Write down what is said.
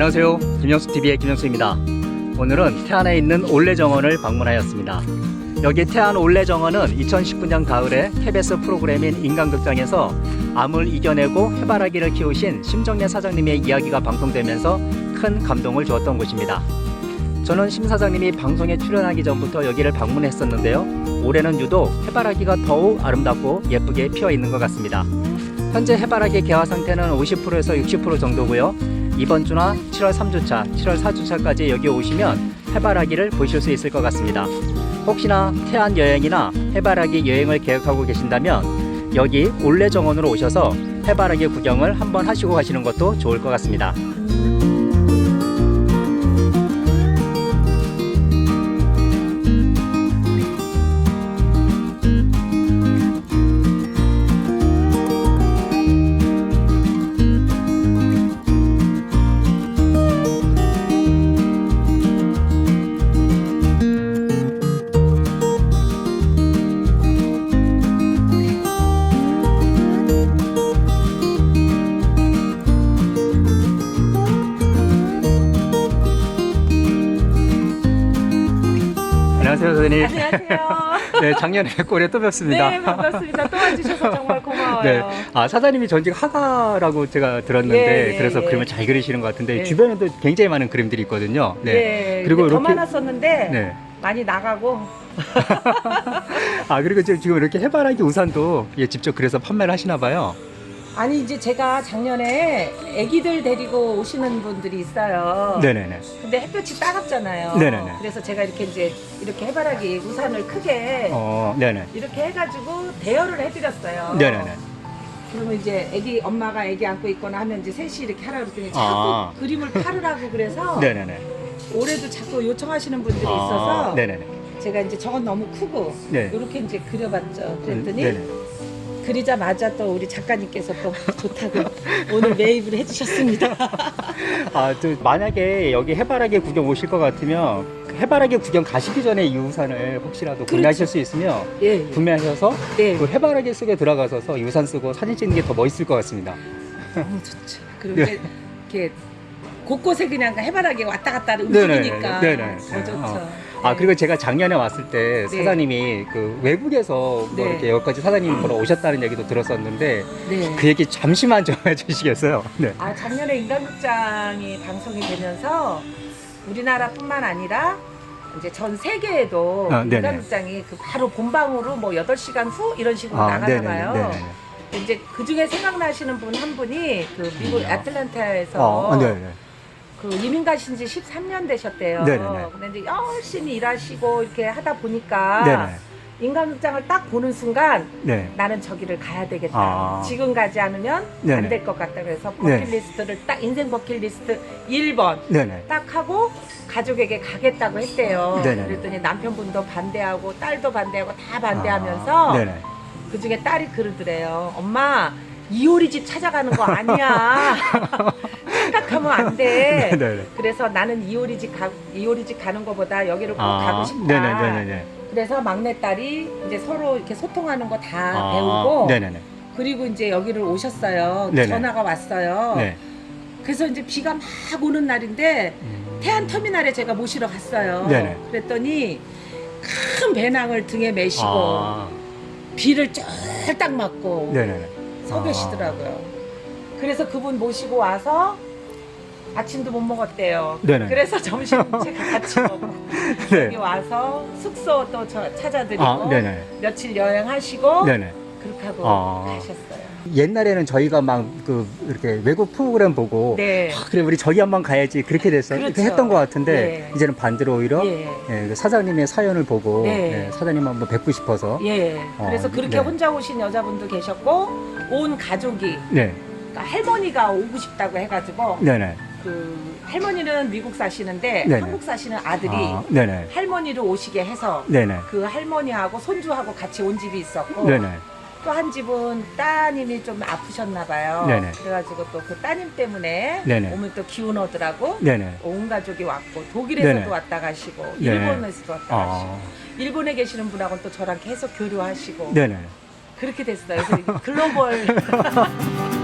안녕하세요. 김영수 TV의 김영수입니다. 오늘은 태안에 있는 올레 정원을 방문하였습니다. 여기 태안 올레 정원은 2019년 가을에 KBS 프로그램인 인간극장에서 암을 이겨내고 해바라기를 키우신 심정래 사장님의 이야기가 방송되면서 큰 감동을 주었던 곳입니다. 저는 심 사장님이 방송에 출연하기 전부터 여기를 방문했었는데요. 올해는 유독 해바라기가 더욱 아름답고 예쁘게 피어 있는 것 같습니다. 현재 해바라기 개화 상태는 50%에서 60% 정도고요. 이번 주나 7월 3주차, 7월 4주차까지 여기 오시면 해바라기를 보실 수 있을 것 같습니다. 혹시나 태안 여행이나 해바라기 여행을 계획하고 계신다면 여기 올레 정원으로 오셔서 해바라기 구경을 한번 하시고 가시는 것도 좋을 것 같습니다. 안녕하세요, 선생님. 안녕하세요. 네, 작년에 꼴에 또 뵙습니다. 네, 반갑습니다. 또 와주셔서 정말 고마워요. 네. 아, 사장님이 전직 화가라고 제가 들었는데 예, 예, 그래서 예. 그림을 잘 그리시는 것 같은데 예. 주변에도 굉장히 많은 그림들이 있거든요. 네. 그리고 근데 더 이렇게 많았었는데 네. 많이 나가고 아, 그리고 지금 지금 이렇게 해바라기 우산도 예, 직접 그래서 판매를 하시나 봐요. 아니 이제 제가 작년에 아기들 데리고 오시는 분들이 있어요. 네, 네, 네. 근데 햇볕이 따갑잖아요. 네네네. 그래서 제가 이렇게 이제 이렇게 해바라기 우산을 크게 어, 네, 네. 이렇게 해가지고 대여를 해드렸어요. 네, 네, 네. 그러면 이제 아기 엄마가 아기 안고 있거나 하면 이제 셋이 이렇게 하라 그랬더니 자꾸 아. 그림을 팔으라고 그래서 네, 네, 네. 올해도 자꾸 요청하시는 분들이 아, 있어서 네, 네, 네. 제가 이제 저건 너무 크고 네. 이렇게 이제 그려봤죠. 그랬더니 네, 네. 그리자마자 또 우리 작가님께서 또 좋다고 오늘 매입을 해주셨습니다. 아, 저 만약에 여기 해바라기 구경 오실 것 같으면 그 해바라기 구경 가시기 전에 이 우산을 혹시라도 구매하실 수 있으면 예, 예. 구매하셔서 네. 그 해바라기 속에 들어가셔서 이 우산 쓰고 사진 찍는 게 더 멋있을 것 같습니다. 너무 좋죠. 그리고 네. 이렇게 곳곳에 그냥 해바라기 왔다 갔다 네네. 움직이니까 네네. 더 좋죠. 어. 아 네. 그리고 제가 작년에 왔을 때 네. 사장님이 그 외국에서 뭐 네. 이렇게 여기까지 사장님 보러 오셨다는 얘기도 들었었는데 네. 그 얘기 잠시만 좀 해주시겠어요? 네. 아 작년에 인간극장이 방송이 되면서 우리나라뿐만 아니라 이제 전 세계에도 아, 네네. 인간극장이 그 바로 본방으로 뭐 8시간 후 이런 식으로 아, 나가나 봐요. 네네. 이제 그 중에 생각나시는 분 한 분이 그 미국 애틀랜타에서 어, 네네. 그 이민 가신 지 13년 되셨대요. 네네네. 근데 이제 열심히 일하시고 이렇게 하다 보니까 네네. 인간극장을 딱 보는 순간 네. 나는 저기를 가야 되겠다. 아. 지금 가지 않으면 네네. 안될것 같다. 그래서 네. 버킷리스트를 딱 인생 버킷리스트 1번 네네. 딱 하고 가족에게 가겠다고 했대요. 네네. 그랬더니 남편분도 반대하고 딸도 반대하고 다 반대하면서 아, 네네. 그 중에 딸이 그러더래요. 엄마 이효리 집 찾아가는 거 아니야. 생각하면 안 돼. 네네. 그래서 나는 이효리 집 가, 이효리 집 가는 것보다 여기를 꼭 아, 가고 싶다. 네네네네. 그래서 막내 딸이 이제 서로 이렇게 소통하는 거 다 아, 배우고 네네네. 그리고 이제 여기를 오셨어요. 네네. 전화가 왔어요. 네. 그래서 이제 비가 막 오는 날인데 음, 태안 터미널에 제가 모시러 갔어요. 네네. 그랬더니 큰 배낭을 등에 메시고 아, 비를 쫄딱 맞고 네네네. 서 아. 계시더라고요. 그래서 그분 모시고 와서 아침도 못 먹었대요. 네네. 그래서 점심 제가 같이 먹고 여기 네. 와서 숙소 또 저 찾아드리고 아, 네네. 며칠 여행하시고 네네. 그렇게 하고 아. 가셨어요. 옛날에는 저희가 막 그 이렇게 외국 프로그램 보고 네. 아, 그래 우리 저기 한번 가야지 그렇게 됐어 그렇죠. 그렇게 했던 것 같은데 네. 이제는 반대로 오히려 예. 예, 그 사장님의 사연을 보고 네. 예, 사장님 한번 뵙고 싶어서 예. 어, 그래서 그렇게 네. 혼자 오신 여자분도 계셨고 온 가족이 네, 그러니까 할머니가 오고 싶다고 해가지고 네네, 그 할머니는 미국 사시는데 네네. 한국 사시는 아들이 아, 네네, 할머니를 오시게 해서 네네, 그 할머니하고 손주하고 같이 온 집이 있었고 네네, 또 한 집은 따님이 좀 아프셨나 봐요. 네네. 그래가지고 또 그 따님 때문에 네네. 오면 또 기운 오더라고. 네네. 온 가족이 왔고 독일에서도 네네. 왔다 가시고 네. 일본에서도 왔다 가시고 아, 일본에 계시는 분하고는 또 저랑 계속 교류하시고 네네. 그렇게 됐어요. 그래서 글로벌